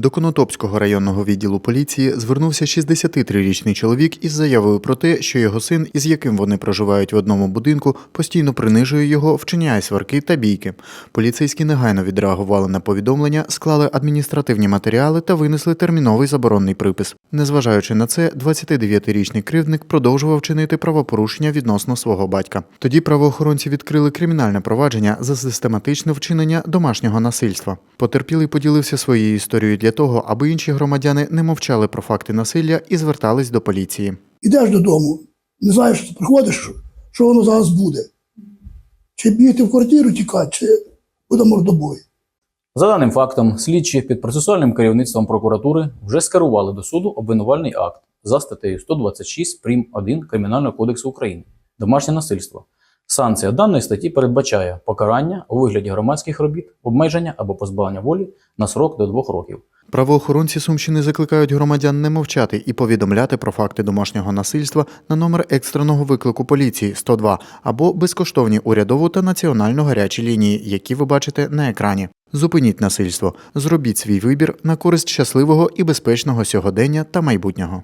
До Конотопського районного відділу поліції звернувся 63-річний чоловік із заявою про те, що його син, із яким вони проживають в одному будинку, постійно принижує його, вчиняє сварки та бійки. Поліцейські негайно відреагували на повідомлення, склали адміністративні матеріали та винесли терміновий заборонний припис. Незважаючи на це, 29-річний кривдник продовжував чинити правопорушення відносно свого батька. Тоді правоохоронці відкрили кримінальне провадження за систематичне вчинення домашнього насильства. Потерпілий поділився своєю історією для того, аби інші громадяни не мовчали про факти насилля і звертались до поліції. Ідеш додому, не знаєш, що приходиш, що воно зараз буде. Чи бігти в квартиру тікати, чи буде мордобой. За даним фактом, слідчі під процесуальним керівництвом прокуратури вже скерували до суду обвинувальний акт за статтею 126 прим. 1 Кримінального кодексу України домашнє насильство. Санкція даної статті передбачає покарання у вигляді громадських робіт, обмеження або позбавлення волі на срок до двох років. Правоохоронці Сумщини закликають громадян не мовчати і повідомляти про факти домашнього насильства на номер екстреного виклику поліції 102 або безкоштовні урядову та національну гарячі лінії, які ви бачите на екрані. Зупиніть насильство, зробіть свій вибір на користь щасливого і безпечного сьогодення та майбутнього.